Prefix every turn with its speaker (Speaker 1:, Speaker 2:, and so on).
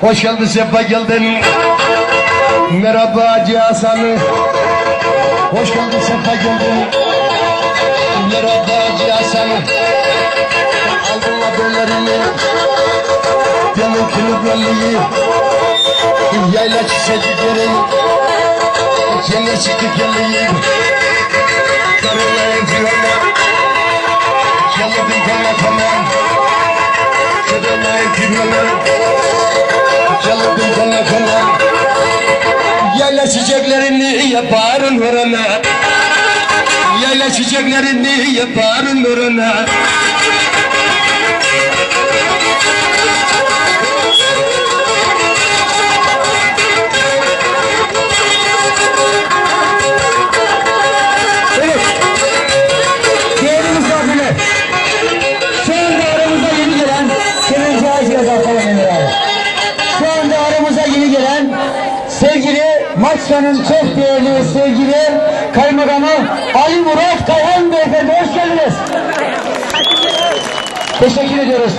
Speaker 1: Hoş geldin, sefa geldin. Merhaba Hacı. Hoş geldin, sefa geldin. Merhaba Hacı Hasan'ı. Aldın haberlerini. Yanın külübelliği. Yayla çiçekleri. Yine çıktı geleyim. Yayla çiçeklerini yaparın hırına. Yayla çiçeklerini yaparın hırına.
Speaker 2: Maçka'nın çok değerli ve sevgili kaymakamı Ali Murat Kayhan Beyefendi hoş geldiniz. Teşekkür ediyoruz.